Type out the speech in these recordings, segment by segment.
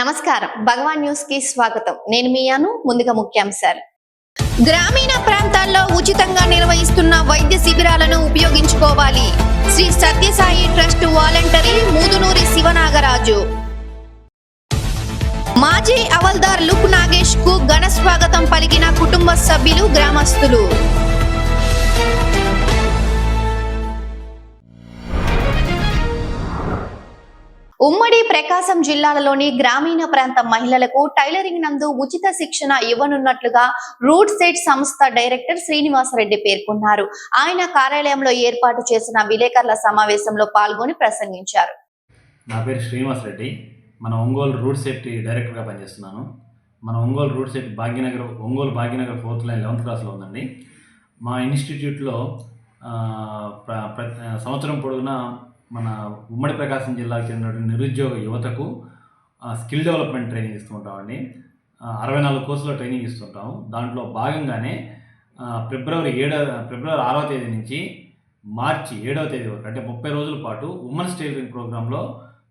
నమస్కారం. భగవాన్ న్యూస్కి స్వాగతం. నేను మీయాను ముందుగా ముఖ్యాంశాలు. గ్రామీణ ప్రాంతాల్లో ఉచితంగా నిర్వహిస్తున్న వైద్య శిబిరాలను ఉపయోగించుకోవాలి. Shri Sathya Sai trust voluntary Mudunuri Sivanagaraju. మాజీ అవల్దార్ లుక్ నాగేష్కు ఘన స్వాగతం పలికిన కుటుంబ సభ్యులు గ్రామస్తులు. ఉమ్మడి ప్రకాశం జిల్లాలలోని గ్రామీణ ప్రాంత మహిళలకు టైలరింగ్ నందు ఉచిత శిక్షణ ఇవ్వనున్నట్లుగా రూట్ సెట్ సంస్థ డైరెక్టర్ శ్రీనివాసరెడ్డి పేర్కొన్నారు. ఆయన కార్యాలయంలో ఏర్పాటు చేసిన విలేకరుల సమావేశంలో పాల్గొని ప్రసంగించారు. నా పేరు శ్రీనివాస్ రెడ్డి మన ఒంగోలు రూట్ సెట్ డైరెక్టర్గా పనిచేస్తున్నాను. మన Ongole RUDSET Bhagyanagar Ongole Bhagyanagar fourth line eleventh క్లాస్లో ఉందండి. మా ఇన్స్టిట్యూట్లో ప్ర- సంవత్సరం పొడవునా మన ఉమ్మడి ప్రకాశం జిల్లాకు చెందినటువంటి నిరుద్యోగ యువతకు స్కిల్ డెవలప్మెంట్ ట్రైనింగ్ ఇస్తుంటామండి. అరవై నాలుగు కోర్సులో ట్రైనింగ్ ఇస్తుంటాము. దాంట్లో భాగంగానే ఫిబ్రవరి ఏడవ ఫిబ్రవరి ఆరవ తేదీ నుంచి మార్చి ఏడవ తేదీ వరకు అంటే ముప్పై రోజుల పాటు ఉమెన్స్ టైలరింగ్ ప్రోగ్రాంలో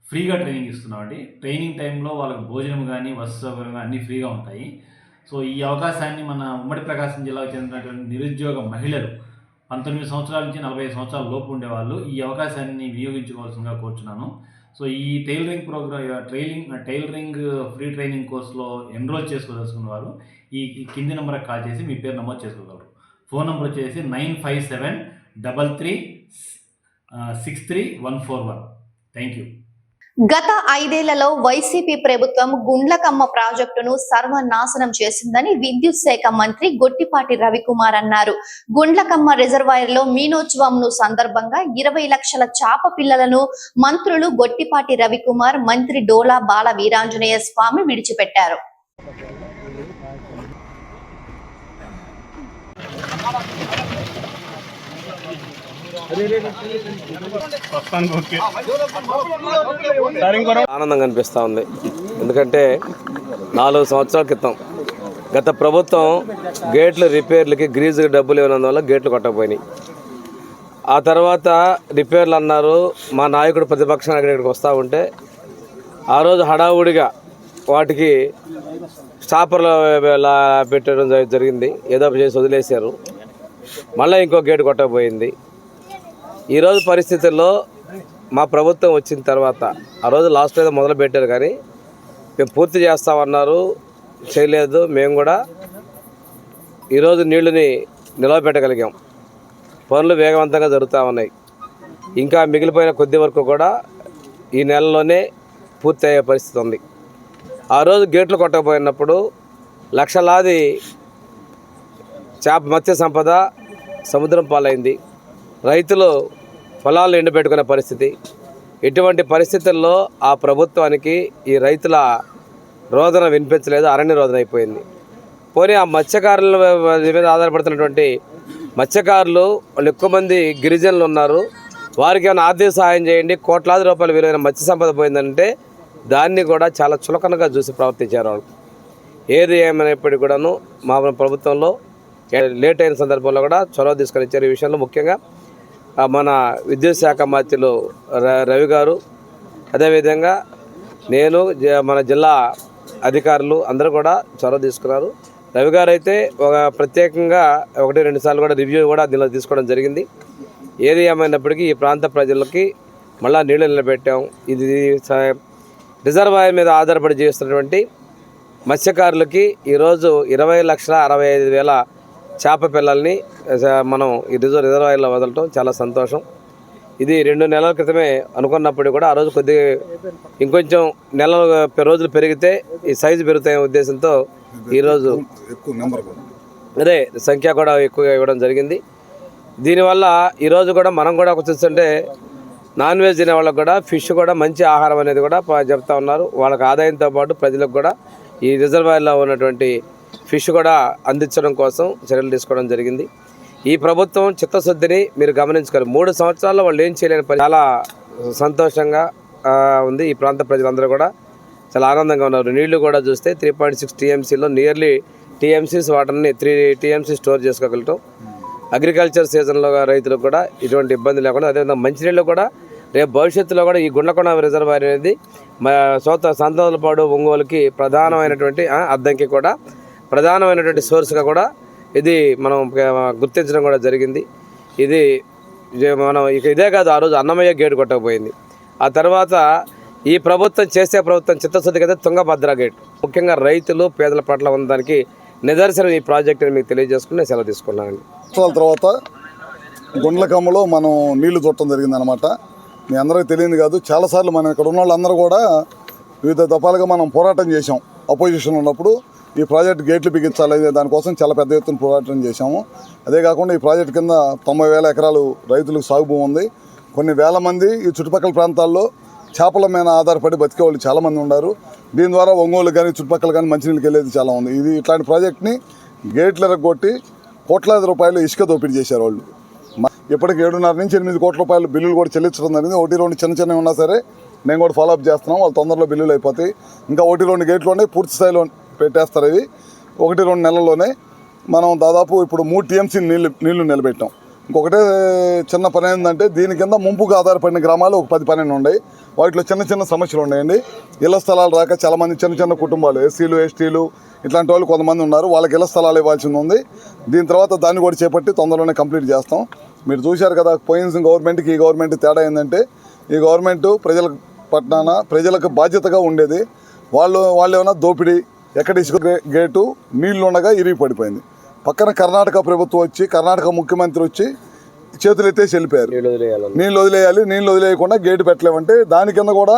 ఫ్రీగా ట్రైనింగ్ ఇస్తున్నామండి. ట్రైనింగ్ టైంలో వాళ్ళకి భోజనం కానీ వసతి సౌకర్యం కానీ అన్నీ ఫ్రీగా ఉంటాయి. సో ఈ అవకాశాన్ని మన ఉమ్మడి ప్రకాశం జిల్లాకు చెందినటువంటి నిరుద్యోగ మహిళలు పంతొమ్మిది సంవత్సరాల నుంచి నలభై సంవత్సరాల లోపు ఉండేవాళ్ళు. ఈ అవకాశాన్ని వినియోగించుకోవాల్సిందిగా కోరుచున్నాను. సో ఈ tailoring programme trailing tailoring free training కోర్సులో ఎన్రోల్ చేసుకోదలుచుకున్న వారు ఈ కింది నెంబర్కి కాల్ చేసి మీ పేరు నమోదు చేసుకోగలరు. ఫోన్ నెంబర్ వచ్చేసి nine five seven double three six three one four one. Thank you. గత ఐదేళ్ళలో వైసీపీ ప్రభుత్వం గుండ్లకమ్మ ప్రాజెక్టును సర్వనాశనం చేసిందని విద్యుత్ శాఖ మంత్రి గొట్టిపాటి రవికుమార్ అన్నారు. గుండ్లకమ్మ రిజర్వాయర్లో మీనోత్సవంను సందర్భంగా ఇరవై లక్షల చాప పిల్లలను మంత్రులు గొట్టిపాటి రవికుమార్ మంత్రి డోలా బాల వీరాంజనేయ స్వామి విడిచిపెట్టారు. ఆనందంగా అనిపిస్తూ ఉంది. ఎందుకంటే నాలుగు సంవత్సరాల క్రితం గత ప్రభుత్వం గేట్లు రిపేర్లకి గ్రీజుకి డబ్బులు ఇవ్వనందువల్ల గేట్లు కొట్టకపోయినాయి. ఆ తర్వాత రిపేర్లు అన్నారు మా నాయకుడు ప్రతిపక్ష నాయకుడు ఇక్కడికి వస్తూ ఉంటే ఆ రోజు హడావుడిగా వాటికి స్టాపర్లు పెట్టడం జరిగింది. ఏదో చేసి వదిలేశారు. మళ్ళీ ఇంకో గేటు కొట్టకపోయింది. ఈరోజు పరిస్థితుల్లో మా ప్రభుత్వం వచ్చిన తర్వాత ఆ రోజు లాస్ట్ ఏదో మొదలు పెట్టారు కానీ మేము పూర్తి చేస్తామన్నారు చేయలేదు మేము కూడా ఈరోజు నీళ్ళని నిలవబెట్టగలిగాం పనులు వేగవంతంగా జరుగుతూ ఉన్నాయి. ఇంకా మిగిలిపోయిన కొద్ది వరకు కూడా ఈ నెలలోనే పూర్తి అయ్యే పరిస్థితి ఉంది. ఆ రోజు గేట్లు కొట్టకపోయినప్పుడు లక్షలాది చేప మత్స్య సంపద సముద్రం పాలైంది. రైతులు పొలాలు ఎండబెట్టుకునే పరిస్థితి. ఇటువంటి పరిస్థితుల్లో ఆ ప్రభుత్వానికి ఈ రైతుల రోదన వినిపించలేదు అరణ్య రోదన అయిపోయింది. పోనీ ఆ మత్స్యకారుల మీద ఆధారపడుతున్నటువంటి మత్స్యకారులు వాళ్ళు ఎక్కువ మంది గిరిజనులు ఉన్నారు. వారికి ఏమైనా ఆర్థిక సహాయం చేయండి కోట్లాది రూపాయల విలువైన మత్స్య సంపద పోయిందంటే దాన్ని కూడా చాలా చులకనగా చూసి ప్రవర్తించారు వాళ్ళు. ఏది ఏమైనప్పటికీ కూడాను మా ప్రభుత్వంలో లేట్ అయిన సందర్భంలో కూడా చొరవ తీసుకొని ఇచ్చారు ఈ విషయంలో ముఖ్యంగా. మన విద్యుత్ శాఖ మంత్రులు ర- రవి గారు. అదేవిధంగా నేను జ- మన జిల్లా అధికారులు అందరూ కూడా చొరవ తీసుకున్నారు. రవి గారు అయితే ఒక ప్రత్యేకంగా ఒకటి రెండు సార్లు కూడా రివ్యూ కూడా దీనిలో తీసుకోవడం జరిగింది. ఏది ఏమైనప్పటికీ ఈ ప్రాంత ప్రజలకి మళ్ళా నీళ్ళు నిలబెట్టాం. ఇది రిజర్వాయర్ మీద ఆధారపడి చేస్తున్నటువంటి మత్స్యకారులకి ఈరోజు ఇరవై లక్షల అరవై ఐదు వేల చేప పిల్లల్ని మనం ఈ రిజర్వ్ రిజర్వాయర్లో వదలటం చాలా సంతోషం. ఇది రెండు నెలల క్రితమే అనుకున్నప్పుడు కూడా ఆ రోజు కొద్దిగా ఇంకొంచెం నెలలు రోజులు పెరిగితే ఈ సైజు పెరుగుతాయనే ఉద్దేశంతో ఈరోజు అదే సంఖ్య కూడా ఎక్కువగా ఇవ్వడం జరిగింది. దీనివల్ల ఈరోజు కూడా మనం కూడా ఒక చూస్తుంటే నాన్ వెజ్ తినే వాళ్ళకి కూడా ఫిష్ కూడా మంచి ఆహారం అనేది కూడా చెప్తా ఉన్నారు. వాళ్ళకి ఆదాయంతో పాటు ప్రజలకు కూడా ఈ రిజర్వాయర్లో ఉన్నటువంటి ఫిష్ కూడా అందించడం కోసం చర్యలు తీసుకోవడం జరిగింది. ఈ ప్రభుత్వం చిత్తశుద్ధిని మీరు గమనించుకోవాలి. మూడు సంవత్సరాల్లో వాళ్ళు ఏం చేయలేని పని. చాలా సంతోషంగా ఉంది. ఈ ప్రాంత ప్రజలందరూ కూడా చాలా ఆనందంగా ఉన్నారు. నీళ్ళు కూడా చూస్తే త్రీ పాయింట్ సిక్స్ టీఎంసీలో నియర్లీ టీఎంసీస్ వాటర్ని త్రీ టీఎంసీ స్టోర్ చేసుకోగలటం. అగ్రికల్చర్ సీజన్లో రైతులకు కూడా ఎటువంటి ఇబ్బంది లేకుండా అదేవిధంగా మంచినీళ్ళు కూడా రేపు భవిష్యత్తులో కూడా ఈ గుండకొండ రిజర్వాయర్ అనేది మా సోత సంతోలపాడు ఒంగోలుకి ప్రధానమైనటువంటి అద్దంకి కూడా ప్రధానమైనటువంటి సోర్స్గా కూడా ఇది మనం గుర్తించడం కూడా జరిగింది. ఇది మనం ఇక ఇదే కాదు ఆ రోజు అన్నమయ్య గేటు కొట్టకపోయింది. ఆ తర్వాత ఈ ప్రభుత్వం చేసే ప్రభుత్వం చిత్తశుద్ధి కదా తుంగభద్ర గేట్. ముఖ్యంగా రైతులు పేదల పట్ల ఉన్న దానికి నిదర్శనం ఈ ప్రాజెక్ట్ అని మీకు తెలియజేసుకుని నేను సెలవు తీసుకున్నానండి సంవత్సరాల తర్వాత గుండ్లకమ్మలో మనం నీళ్ళు చూడటం జరిగిందనమాట మీ అందరికీ తెలియదు కాదు చాలాసార్లు మనం ఇక్కడ ఉన్న వాళ్ళందరూ కూడా వివిధ దఫాలుగా మనం పోరాటం చేశాం. అపోజిషన్ ఉన్నప్పుడు ఈ ప్రాజెక్ట్ గేట్లు బిగించాలి దానికోసం చాలా పెద్ద ఎత్తున పోరాటం చేశాము. అదే కాకుండా ఈ ప్రాజెక్ట్ కింద తొంభై వేల ఎకరాలు రైతులకు సాగు భూమి ఉంది. కొన్ని వేల మంది ఈ చుట్టుపక్కల ప్రాంతాల్లో చేపల మీద ఆధారపడి బతికే వాళ్ళు చాలామంది ఉన్నారు. దీని ద్వారా ఒంగోలు కానీ చుట్టుపక్కల కానీ మంచినీళ్ళకి వెళ్ళేది చాలా ఉంది. ఇది ఇట్లాంటి ప్రాజెక్ట్ని గేట్లు ఎరగొట్టి కోట్లాది రూపాయలు ఇసుక దోపిడీ చేశారు వాళ్ళు. ఇప్పటికి ఏడున్నర నుంచి ఎనిమిది కోట్ల రూపాయలు బిల్లులు కూడా చెల్లించడం జరిగింది. ఒకటి రెండు చిన్న చిన్నవి ఉన్నా సరే మేము కూడా ఫాలోఅప్ చేస్తున్నాం. వాళ్ళు తొందరలో బిల్లులు అయిపోతాయి. ఇంకా ఒకటి రెండు గేట్లు ఉన్నాయి. పూర్తి స్థాయిలో పెట్టేస్తారు ఇవి. ఒకటి రెండు నెలల్లోనే మనం దాదాపు ఇప్పుడు మూడు టీఎంసీ నీళ్ళు నీళ్ళు నిలబెట్టాం. ఇంకొకటే చిన్న పని ఏంటంటే దీని కింద ముంపుకు ఆధారపడిన గ్రామాలు ఒక పది పన్నెండు ఉన్నాయి. వాటిలో చిన్న చిన్న సమస్యలు ఉన్నాయండి. ఇళ్ళ స్థలాలు రాక చాలామంది చిన్న చిన్న కుటుంబాలు ఎస్సీలు ఎస్టీలు ఇట్లాంటి వాళ్ళు కొంతమంది ఉన్నారు. వాళ్ళకి ఇళ్ళ స్థలాలు ఇవ్వాల్సింది ఉంది. దీని తర్వాత దాన్ని కూడా చేపట్టి తొందరలోనే కంప్లీట్ చేస్తాం. మీరు చూశారు కదా పోయిన గవర్నమెంట్కి ఈ గవర్నమెంట్ తేడా ఏంటంటే ఈ గవర్నమెంట్ ప్రజల పట్టాన ప్రజలకు బాధ్యతగా ఉండేది. వాళ్ళు వాళ్ళు ఏమైనా దోపిడీ ఎక్కడ ఇసుక గేటు నీళ్ళు ఉండగా ఇరిగి పడిపోయింది. పక్కన కర్ణాటక ప్రభుత్వం వచ్చి కర్ణాటక ముఖ్యమంత్రి వచ్చి చేతులు ఎత్తేసి వెళ్ళిపోయారు. నీళ్ళు వదిలేయాలి నీళ్ళు వదిలేయకుండా గేటు పెట్టలేమంటే దాని కింద కూడా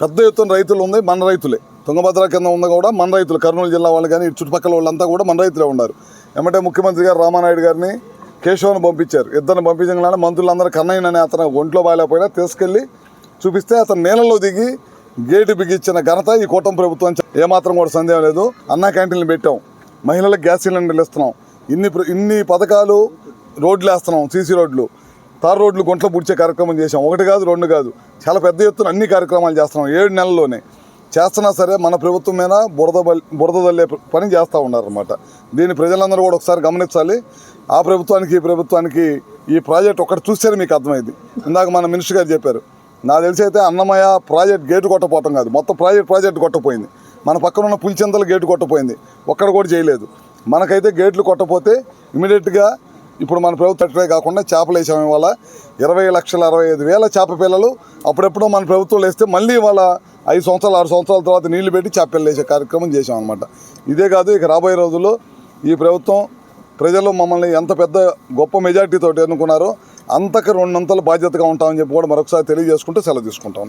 పెద్ద ఎత్తున రైతులు ఉంది మన రైతులే. తుంగభద్ర కింద ఉంది కూడా మన రైతులు కర్నూలు జిల్లా వాళ్ళు కానీ చుట్టుపక్కల వాళ్ళంతా కూడా మన రైతులే ఉన్నారు. ఏమంటే ముఖ్యమంత్రి గారు రామానాయుడు గారిని కేశవను పంపించారు. ఇద్దరిని పంపించగానే మంత్రులందరూ కన్నయ్య అనే అతను ఒంట్లో బాగాలేకపోయినా తీసుకెళ్ళి చూపిస్తే అతను నీళ్ళలో దిగి గేటు బిగించిన ఘనత ఈ కూటమి ప్రభుత్వం ఏమాత్రం కూడా సందేహం లేదు. అన్నా క్యాంటీన్లు పెట్టాం. మహిళలకు గ్యాస్ సిలిండర్లు ఇస్తున్నాం. ఇన్ని ప్ర- ఇన్ని పథకాలు రోడ్లు వేస్తున్నాం సీసీ రోడ్లు. తార్ రోడ్లు గుంట్లో పుడిచే కార్యక్రమం చేసాం ఒకటి కాదు రెండు కాదు. చాలా పెద్ద ఎత్తున అన్ని కార్యక్రమాలు చేస్తున్నాం. ఏడు నెలల్లోనే. చేస్తున్నా సరే మన ప్రభుత్వం మీద బురద బల్- బురద తల్లే పని చేస్తూ ఉన్నారన్నమాట. దీన్ని ప్రజలందరూ కూడా ఒకసారి గమనించాలి. ఆ ప్రభుత్వానికి ఈ ప్రభుత్వానికి ఈ ప్రాజెక్ట్ ఒకటి చూస్తేనే మీకు అర్థమైంది ఇందాక మన మినిస్టర్ గారు చెప్పారు. నాకు తెలిసి అయితే అన్నమయ్య ప్రాజెక్ట్ గేటు కొట్టపోవటం కాదు. మొత్తం ప్రాజెక్ట్ ప్రాజెక్ట్ కొట్టపోయింది. మన పక్కన ఉన్న పులిచెంతల గేటు కొట్టపోయింది. ఒక్కడ కూడా చేయలేదు. మనకైతే గేట్లు కొట్టపోతే ఇమీడియట్గా ఇప్పుడు మన ప్రభుత్వం అట్లే కాకుండా చేపలు వేసాం వల్ల ఇరవై లక్షల అరవై ఐదు వేల చేప పిల్లలు అప్పుడెప్పుడో మన ప్రభుత్వం వేస్తే మళ్ళీ వాళ్ళ ఐదు సంవత్సరాలు ఆరు సంవత్సరాల తర్వాత నీళ్ళు పెట్టి చేప పిల్లలు వేసే కార్యక్రమం చేసాం అనమాట ఇదే కాదు ఇక రాబోయే రోజుల్లో ఈ ప్రభుత్వం ప్రజలు మమ్మల్ని ఎంత పెద్ద గొప్ప మెజార్టీతో ఎన్నుకున్నారో అంతకు రెండంతలు బాధ్యతగా ఉంటామని చెప్పి కూడా మరొకసారి తెలియజేసుకుంటూ సెలవు తీసుకుంటా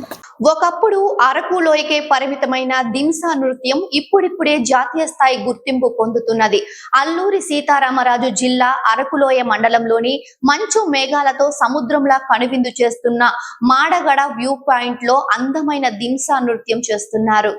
ఒకప్పుడు అరకు లోయకే పరిమితమైన దింసా నృత్యం ఇప్పుడిప్పుడే జాతీయ స్థాయి గుర్తింపు పొందుతున్నది. అల్లూరి సీతారామరాజు జిల్లా అరకులోయ మండలంలోని మంచు మేఘాలతో సముద్రంలా కనువిందు చేస్తున్న మాడగడ వ్యూ పాయింట్లో అందమైన దింసా నృత్యం చేస్తున్నారు.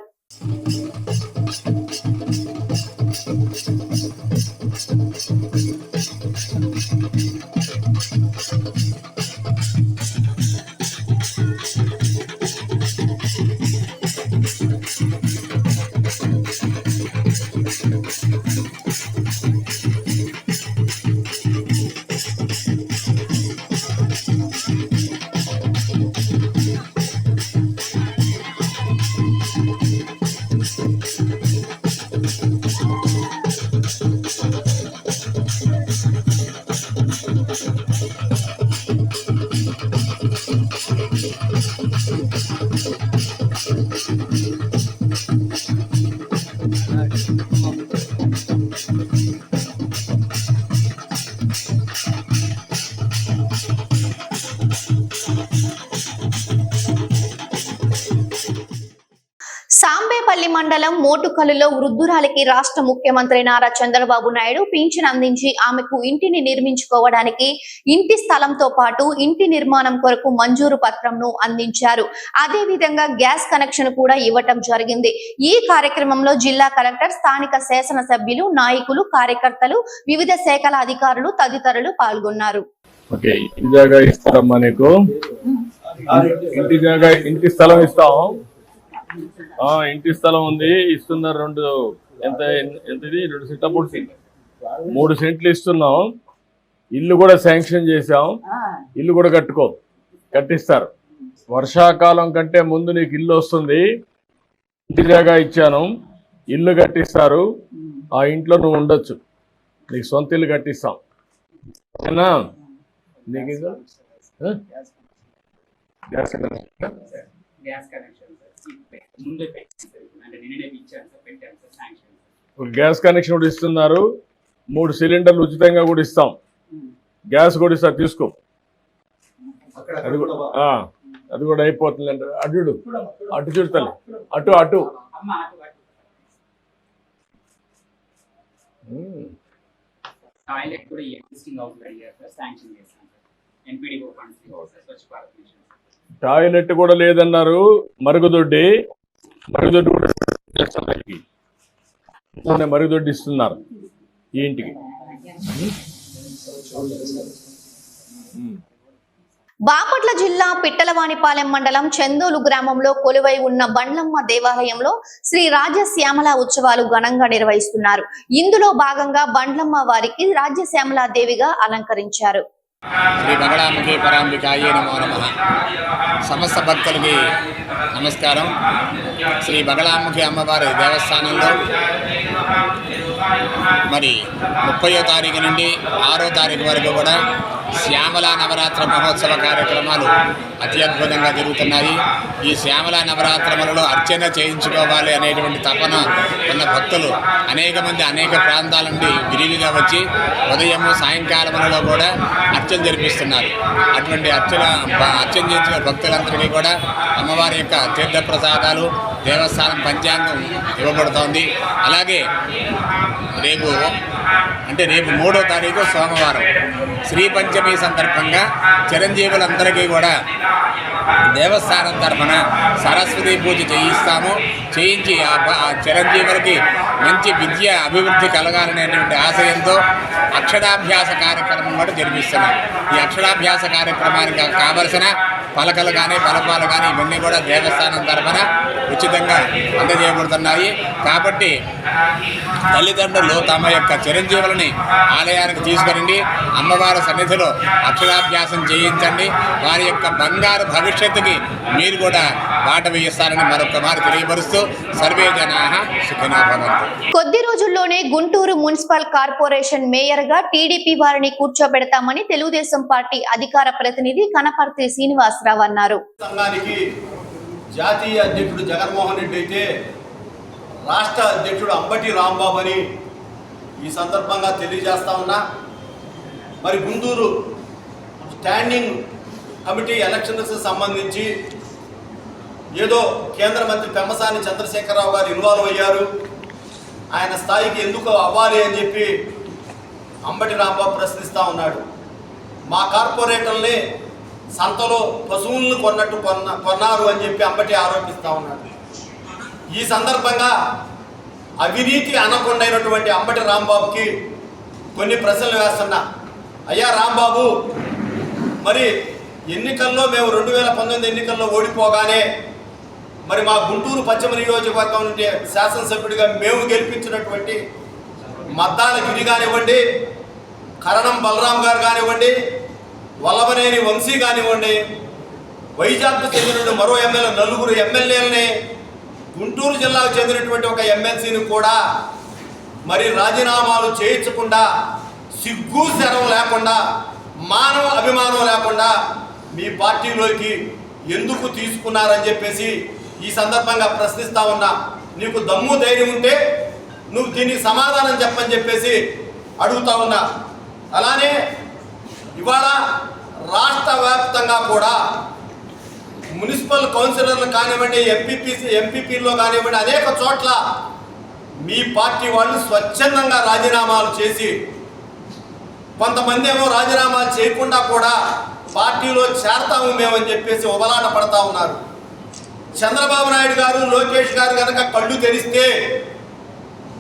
సాంబేపల్లి మండలం మోటుకలులో వృద్ధురాలికి రాష్ట్ర ముఖ్యమంత్రి నారా చంద్రబాబు నాయుడు పింఛన్ అందించి ఆమెకు ఇంటిని నిర్మించుకోవడానికి ఇంటి స్థలంతో పాటు ఇంటి నిర్మాణం కొరకు మంజూరు పత్రంను అందించారు. అదే విధంగా గ్యాస్ కనెక్షన్ కూడా ఇవ్వటం జరిగింది. ఈ కార్యక్రమంలో జిల్లా కలెక్టర్ స్థానిక శాసనసభ్యులు నాయకులు కార్యకర్తలు వివిధ శాఖల అధికారులు తదితరులు పాల్గొన్నారు. ఇంటి జాగా ఇంటి స్థలం ఇస్తాం ఇంటి స్థలం ఉంది. ఇస్తున్నారు రెండు. ఎంత ఎంతది? రెండు సెంట్. మూడు సెంట్. మూడు సెంట్లు ఇస్తున్నాం. ఇల్లు కూడా శాంక్షన్ చేసాం ఇల్లు కూడా కట్టుకో కట్టిస్తారు. వర్షాకాలం కంటే ముందు నీకు ఇల్లు వస్తుంది. ఇంటి జాగా ఇచ్చాను. ఇల్లు కట్టిస్తారు. ఆ ఇంట్లో నువ్వు ఉండొచ్చు. నీకు సొంత ఇల్లు కట్టిస్తాం. ఓకేనా నీకు? Gas connection? గ్యాస్ కనెక్షన్ ముందే గ్యాస్ కూడా ఇస్తున్నారు. మూడు సిలిండర్లు ఉచితంగా కూడా ఇస్తాం. గ్యాస్ కూడా ఇస్తారు తీసుకో. అది కూడా అది కూడా అయిపోతుంది అంటే అటు చూడు అటు చూడతాను అటు అటు. టాయిలెట్ కూడా ఎగ్జిస్టింగ్ అడిగారు సార్ శాంక్షన్ చేశాను sir Swachh Bharat mission. Toilet కూడా లేదన్నారు. మరుగుదొడ్డి మరుగుదొడ్డి కూడా మరుగుదొడ్డి ఇస్తున్నారు ఈ ఇంటికి. బాపట్ల జిల్లా పిట్టలవానిపాలెం మండలం చందోలు గ్రామంలో కొలువై ఉన్న బండ్లమ్మ దేవాలయంలో శ్రీ రాజశ్యామల ఉత్సవాలు ఘనంగా నిర్వహిస్తున్నారు. ఇందులో భాగంగా బండ్లమ్మ వారికి రాజ్యశ్యామలా దేవిగా అలంకరించారు. శ్రీ బగడాంబకి పరాంబికాయే నమో నమ. సమస్త భక్తులకి నమస్కారం. శ్రీ బగడాంబకి అమ్మవారి దేవస్థానంలో మరి ముప్పయో తారీఖు నుండి ఆరో తారీఖు వరకు కూడా శ్యామల నవరాత్ర మహోత్సవ కార్యక్రమాలు అతి అద్భుతంగా జరుగుతున్నాయి. ఈ శ్యామల నవరాత్రములలో అర్చన చేయించుకోవాలి అనేటువంటి తపన ఉన్న భక్తులు అనేక మంది అనేక ప్రాంతాల నుండి విరివిగా వచ్చి ఉదయము సాయంకాలములలో కూడా అర్చన జరిపిస్తున్నారు. అటువంటి అర్చన అర్చన చేసిన భక్తులందరికీ కూడా అమ్మవారి యొక్క తీర్థప్రసాదాలు దేవస్థానం పంచాంగం ఇవ్వబడుతోంది. అలాగే రేపు అంటే రేపు మూడో తారీఖు సోమవారం. శ్రీ పంచమి సందర్భంగా చిరంజీవులందరికీ కూడా దేవస్థానం తరఫున సరస్వతి పూజ చేయిస్తాము. చేయించి ఆ ఆ చిరంజీవులకి మంచి విద్య అభివృద్ధి కలగాలనేటువంటి ఆశయంతో అక్షరాభ్యాస కార్యక్రమం కూడా జరిపిస్తున్నాం. ఈ అక్షరాభ్యాస కార్యక్రమానికి కావలసిన పలకలు కానీ పలపాలు కానీ ఇవన్నీ కూడా దేవస్థానం తరఫున ఉచితంగా అందజేయబడుతున్నాయి. కాబట్టి తల్లిదండ్రులు తమ యొక్క చిరంజీవులని ఆలయానికి తీసుకురండి. అమ్మవారి సన్నిధిలో అక్షరాభ్యాసం చేయించండి. వారి యొక్క బంగారు భవిష్యత్తుకి మీరు కూడా బాట వేయిస్తారని మరొక మారు తెలియపరుస్తూ సర్వే జనా కొద్ది రోజుల్లోనే గుంటూరు మున్సిపల్ కార్పొరేషన్ మేయర్గా టీడీపీ వారిని కూర్చోబెడతామని తెలుగుదేశం పార్టీ అధికార ప్రతినిధి కనపర్తి శ్రీనివాసరావు అన్నారు. జాతీయ అధ్యక్షుడు జగన్మోహన్ రెడ్డి అయితే రాష్ట్ర అధ్యక్షుడు అంబటి రాంబాబు అని ఈ సందర్భంగా తెలియజేస్తా ఉన్నా మరి గుంటూరు స్టాండింగ్ కమిటీ ఎలక్షన్స్ సంబంధించి ఏదో కేంద్ర మంత్రి పెమ్మసాని చంద్రశేఖరరావు గారు ఇన్వాల్వ్ అయ్యారు. ఆయన స్థాయికి ఎందుకు అవ్వాలి అని చెప్పి అంబటి రాంబాబు ప్రశ్నిస్తూ ఉన్నాడు. మా కార్పొరేటర్ని సంతలో పశువులను కొన్నట్టు కొన్న కొన్నారు అని చెప్పి అంబటి ఆరోపిస్తూ ఉన్నాడు. ఈ సందర్భంగా అవినీతి అనకొండైనటువంటి అంబటి రాంబాబుకి కొన్ని ప్రశ్నలు వేస్తున్నా. అయ్యా రాంబాబు మరి ఎన్నికల్లో మేము రెండు వేల పంతొమ్మిది ఎన్నికల్లో ఓడిపోగానే మరి మా గుంటూరు పశ్చిమ నియోజకవర్గం నుండి శాసనసభ్యుడిగా మేము గెలిపించినటువంటి మద్దాల గిరి కానివ్వండి కరణం బలరాం గారు కానివ్వండి వల్లభనేని వంశీ కానివ్వండి వైజాగ్కు చెందిన మరో ఎమ్మెల్యే నలుగురు ఎమ్మెల్యేలని గుంటూరు జిల్లాకు చెందినటువంటి ఒక ఎమ్మెల్సీని కూడా మరి రాజీనామాలు చేయించకుండా సిగ్గు శరం లేకుండా మానవ అభిమానం లేకుండా మీ పార్టీలోకి ఎందుకు తీసుకున్నారని చెప్పేసి ఈ సందర్భంగా ప్రశ్నిస్తా ఉన్నా. నీకు దమ్ము ధైర్యం ఉంటే నువ్వు దీనికి సమాధానం చెప్పని చెప్పేసి అడుగుతా ఉన్నా. అలానే ఇవాళ రాష్ట్ర వ్యాప్తంగా కూడా మున్సిపల్ కౌన్సిలర్లు కానివ్వండి ఎంపీపీసీ ఎంపీపీలో కానివ్వండి అనేక చోట్ల మీ పార్టీ వాళ్ళు స్వచ్ఛందంగా రాజీనామాలు చేసి కొంతమంది ఏమో రాజీనామాలు చేయకుండా కూడా పార్టీలో చేరతాము మేమని చెప్పేసి ఉబలాట పడతా ఉన్నారు. చంద్రబాబు నాయుడు గారు లోకేష్ గారు కనుక కళ్ళు తెరిస్తే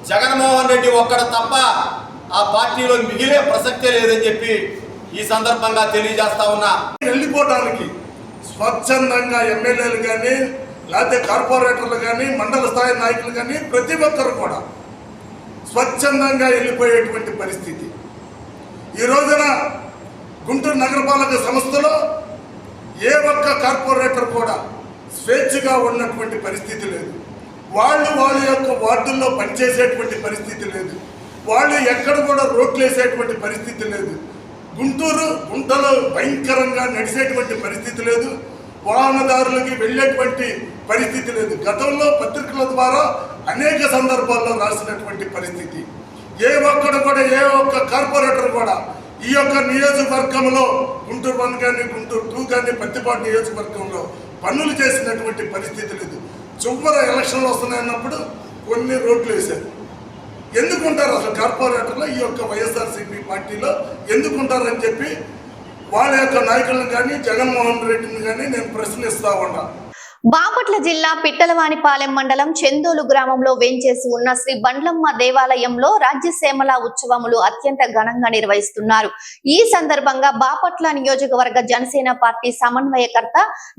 జగన్మోహన్ రెడ్డి ఒక్కడు తప్ప ఆ పార్టీలో మిగిలే ప్రసక్తే లేదని చెప్పి ఈ సందర్భంగా తెలియజేస్తా ఉన్నా. వెళ్ళిపోవడానికి స్వచ్ఛందంగా ఎమ్మెల్యేలు కానీ లేకపోతే కార్పొరేటర్లు కానీ మండల స్థాయి నాయకులు కానీ ప్రతి ఒక్కరు కూడా స్వచ్ఛందంగా వెళ్ళిపోయేటువంటి పరిస్థితి. ఈ రోజున గుంటూరు నగరపాలక సంస్థలో ఏ ఒక్క కార్పొరేటర్ కూడా స్వేచ్ఛగా ఉన్నటువంటి పరిస్థితి లేదు. వాళ్ళు వాళ్ళ యొక్క వార్డుల్లో పనిచేసేటువంటి పరిస్థితి లేదు. వాళ్ళు ఎక్కడ కూడా రోడ్లు వేసేటువంటి పరిస్థితి లేదు. గుంటూరు గుంటలో భయంకరంగా నడిచేటువంటి పరిస్థితి లేదు. వాహనదారులకి వెళ్ళేటువంటి పరిస్థితి లేదు. గతంలో పత్రికల ద్వారా అనేక సందర్భాల్లో రాసినటువంటి పరిస్థితి. ఏ ఒక్కడు కూడా ఏ ఒక్క కార్పొరేటర్ కూడా ఈ యొక్క నియోజకవర్గంలో గుంటూరు వన్ కానీ గుంటూరు టూ కానీ పత్తిపాటు నియోజకవర్గంలో పనులు చేసినటువంటి పరిస్థితి లేదు. చివరి ఎలక్షన్లు వస్తున్నాయన్నప్పుడు కొన్ని రోడ్లు వేశారు. ఎందుకుంటారు అసలు కార్పొరేటర్లో ఈ యొక్క వైఎస్ఆర్సీపీ పార్టీలో ఎందుకుంటారని చెప్పి వాళ్ళ యొక్క నాయకులను కానీ జగన్మోహన్ రెడ్డిని కానీ నేను ప్రశ్నిస్తా ఉన్నా. బాపట్ల జిల్లా పిట్టలవానిపాలెం మండలం చెందోలు గ్రామంలో వేంచేసి ఉన్న శ్రీ బండ్లమ్మ దేవాలయంలో రాజ్యసేమల ఉత్సవములు అత్యంత ఘనంగా నిర్వహిస్తున్నారు. ఈ సందర్భంగా బాపట్ల నియోజకవర్గ జనసేన పార్టీ సమన్వయకర్త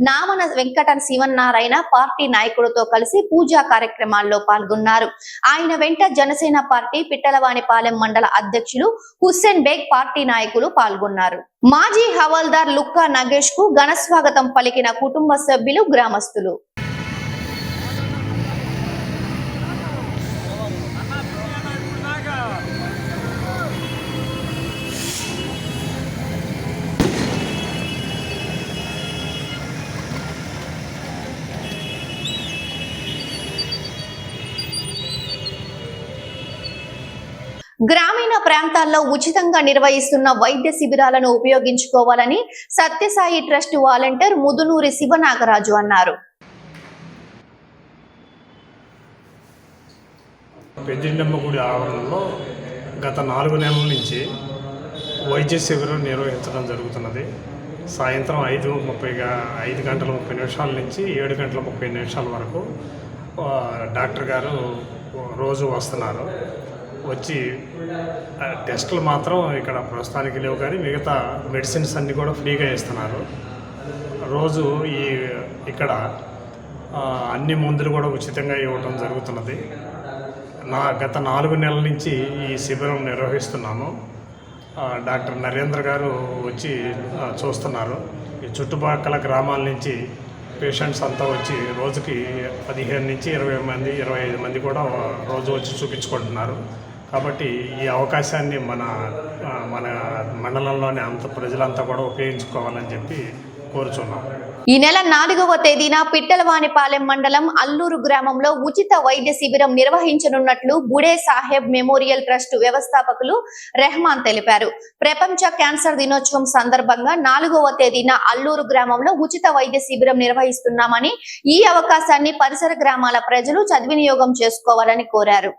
నామన వెంకట శివన్నారాయణ పార్టీ నాయకులతో కలిసి పూజా కార్యక్రమాల్లో పాల్గొన్నారు. ఆయన వెంట జనసేన పార్టీ పిట్టలవానిపాలెం మండల అధ్యక్షులు హుస్సేన్ బేగ్ పార్టీ నాయకులు పాల్గొన్నారు. మాజీ హవాల్దార్ లుక్కా నగేష్కు ఘన స్వాగతం పలికిన కుటుంబ సభ్యులు గ్రామస్తులు వారసులు గ్రామీణ ప్రాంతాల్లో ఉచితంగా నిర్వహిస్తున్న వైద్య శిబిరాలను ఉపయోగించుకోవాలని సత్యసాయి ట్రస్ట్ వాలంటీర్ ముదునూరి శివనాగరాజు అన్నారు. పెద్దిండమ్మగుడి ఆవరణలో గత నాలుగు నెలల నుంచి వైద్య శిబిరం నిర్వహించడం జరుగుతున్నది. సాయంత్రం ఐదు ముప్పైగా ఐదు గంటల ముప్పై నిమిషాల నుంచి ఏడు గంటల ముప్పై నిమిషాల వరకు డాక్టర్ గారు రోజు వస్తున్నారు. వచ్చి టెస్టులు మాత్రం ఇక్కడ ప్రస్తుతానికి లేవు కానీ మిగతా మెడిసిన్స్ అన్నీ కూడా ఫ్రీగా ఇస్తున్నారు. రోజు ఈ ఇక్కడ అన్ని మందులు కూడా ఉచితంగా ఇవ్వటం జరుగుతున్నది. నా గత నాలుగు నెలల నుంచి ఈ శిబిరం నిర్వహిస్తున్నాము డాక్టర్ నరేంద్ర గారు వచ్చి చూస్తున్నారు. ఈ చుట్టుపక్కల గ్రామాల నుంచి పేషెంట్స్ అంతా వచ్చి రోజుకి పదిహేను నుంచి ఇరవై మంది ఇరవై ఐదు మంది కూడా రోజు వచ్చి చూపించుకుంటున్నారు. కాబట్టి ఈ అవకాశాన్ని మన మన మండలంలోని అంత ప్రజలంతా కూడా ఉపయోగించుకోవాలని చెప్పి కోరుచున్నాం. ఈ నెల నాలుగవ తేదీన పిట్టలవానిపాలెం మండలం అల్లూరు గ్రామంలో ఉచిత వైద్య శిబిరం నిర్వహించనున్నట్లు బుడే సాహెబ్ మెమోరియల్ ట్రస్ట్ వ్యవస్థాపకులు రెహమాన్ తెలిపారు. ప్రపంచ క్యాన్సర్ దినోత్సవం సందర్భంగా నాలుగవ తేదీన అల్లూరు గ్రామంలో ఉచిత వైద్య శిబిరం నిర్వహిస్తున్నామని ఈ అవకాశాన్ని పరిసర గ్రామాల ప్రజలు సద్వినియోగం చేసుకోవాలని కోరారు.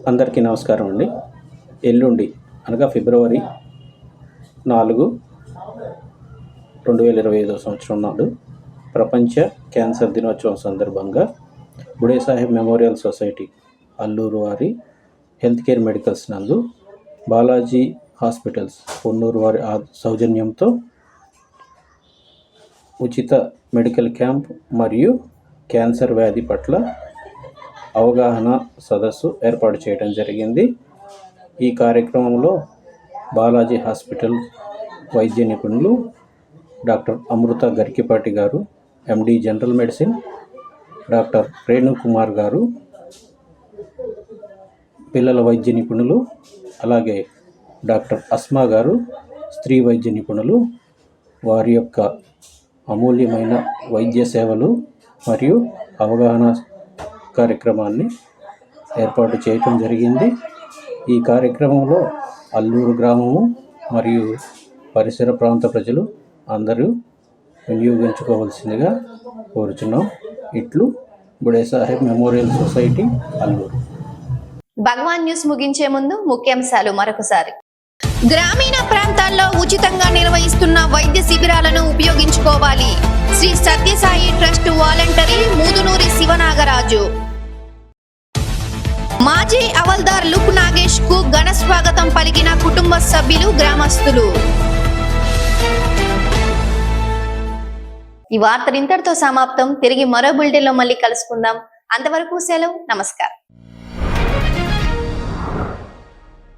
అందరికీ నమస్కారం అండి. ఎల్లుండి అనగా ఫిబ్రవరి నాలుగు రెండు వేల ఇరవై ఐదో సంవత్సరం నాడు ప్రపంచ క్యాన్సర్ దినోత్సవం సందర్భంగా బుడే సాహెబ్ మెమోరియల్ సొసైటీ అల్లూరు వారి హెల్త్ కేర్ మెడికల్స్ నందు బాలాజీ హాస్పిటల్స్ పొన్నూరు వారి సౌజన్యంతో ఉచిత మెడికల్ క్యాంప్ మరియు క్యాన్సర్ వ్యాధి పట్ల అవగాహన సదస్సు ఏర్పాటు చేయడం జరిగింది. ఈ కార్యక్రమంలో బాలాజీ హాస్పిటల్ వైద్య నిపుణులు doctor Amrutha Garikipati garu MD general medicine doctor Renukumar garu పిల్లల వైద్య నిపుణులు అలాగే డాక్టర్ అస్మా గారు స్త్రీ వైద్య నిపుణులు వారి యొక్క అమూల్యమైన వైద్య సేవలు మరియు అవగాహన కార్యక్రమాన్ని ఏర్పాటు చేయటం జరిగింది. ఈ కార్యక్రమంలో అల్లూరు గ్రామము మరియు పరిసర ప్రాంత ప్రజలు అందరూ వినియోగించుకోవాల్సిందిగా కోరుచున్నాం. ఇట్లు Bude Saheb memorial society Alluru. Bhagavan news ముగించే ముందు ముఖ్యాంశాలు మరొకసారి. గ్రామీణ ప్రాంతాల్లో ఉచితంగా నిర్వహిస్తున్న వైద్య శిబిరాలను ఉపయోగించుకోవాలి. Shri Sathya Sai trust voluntary Mudunuri Sivanagaraju. మాజీ అవల్దార్ లుక్ నాగేష్కు ఘన స్వాగతం పలికిన కుటుంబ సభ్యులు గ్రామస్తులు. ఈ వార్తలు ఇంతటితో సమాప్తం. తిరిగి మరో బులెటిన్లో మళ్ళీ కలుసుకుందాం. అంతవరకు సెలవు. నమస్కారం.